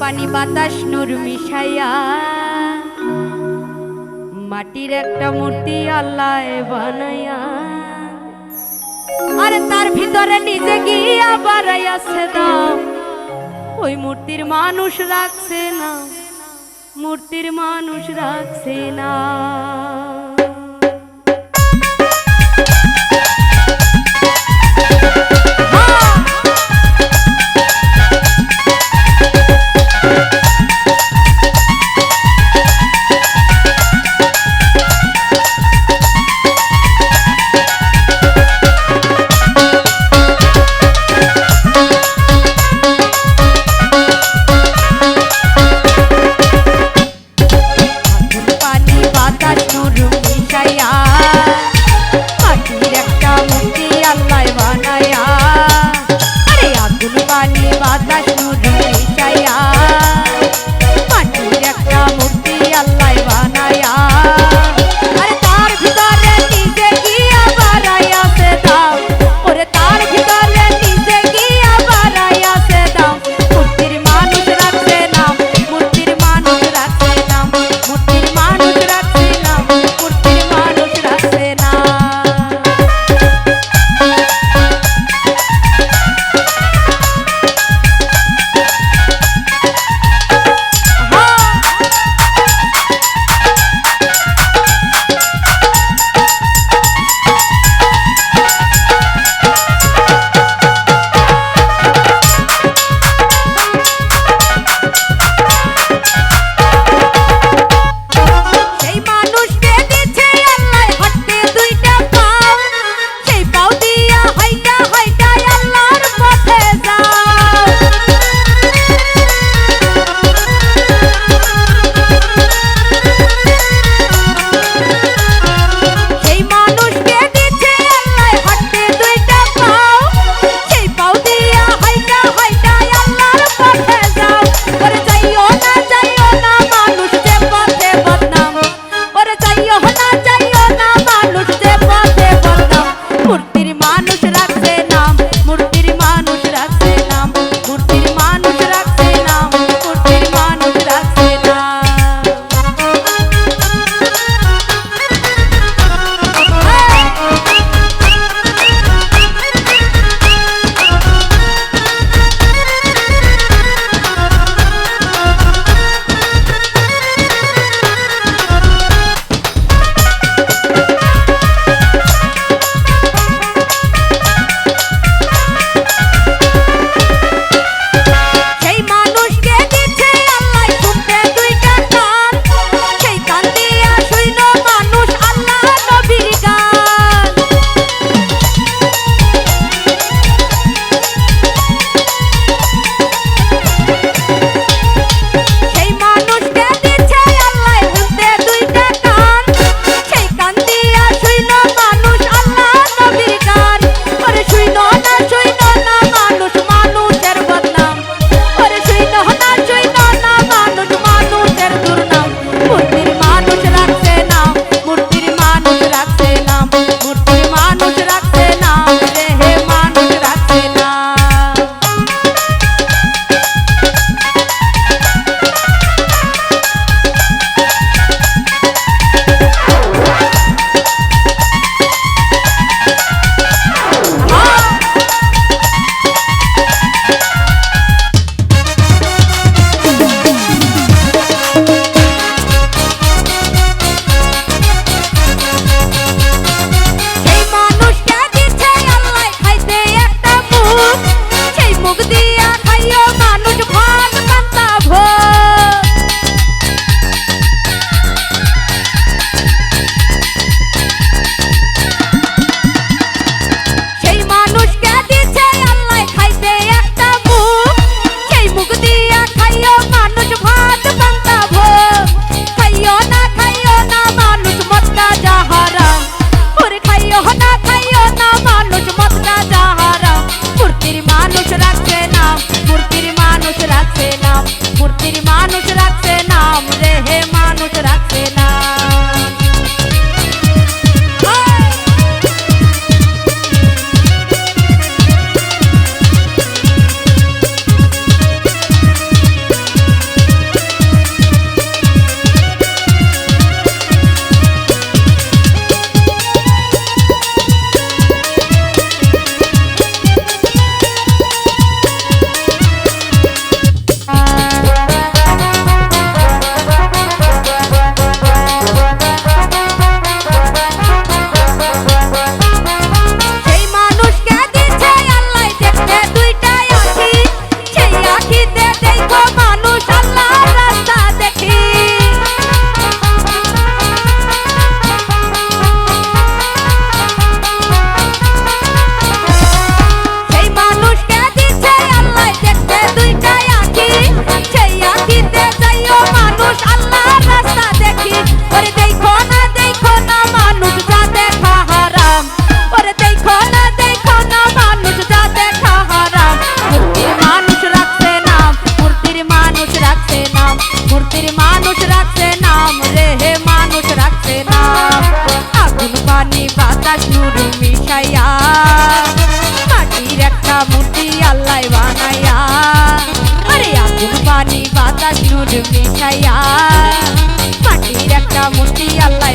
পানি বাতাস নূর মিশাইয়া। মাটির একটা মূর্তি আল্লাহ বানাইয়া। আর তার ভিতরে নিজে গিয়া বাড়াইয়াছে দাম ওই মূর্তির মানুষ রাখছে না। মূর্তির মানুষ রাখছে না। কাইয়া সাদা সুর মিশাইয়া। মাটির একটা মুটি আল্লাহ বানাইয়া। আরে আগুন, পানি, বাতাস সুর মিশাইয়া। মাটির একটা মুটি আল্লাহ